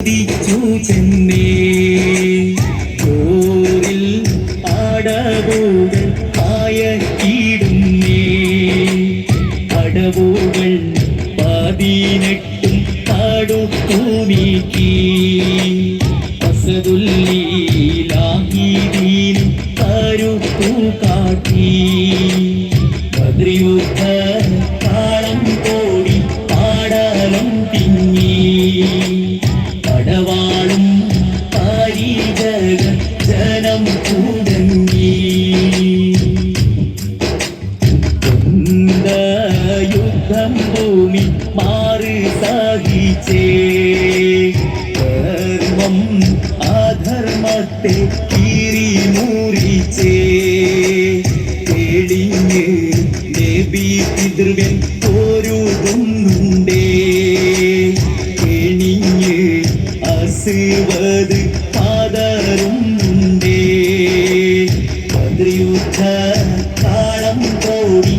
ചിന്തിച്ചു ചെന്നേ. ചോറിൽ അടവുകൾ പായക്കിടുന്നേ അടവുകൾ പതിനെട്ടും കടുത്തു നീക്കി അസദുല്ലീലാഹിദീനും കരുത്തു കാട്ടി. ബദ്രിയുദ്ധ കൊണ്ട യുദ്ധം ഭൂമി മാറി സഹിച്ചേ. ധർമ്മം അധർമ്മത്തെ കീറി മുറിച്ചേ തെളിഞ്ഞ് നബി പിതൃവൻ പൊരുതുന്നുണ്ടേ. കെണിഞ്ഞ് അസുവത് പതറുന്നുണ്ടേ കാളം കോടി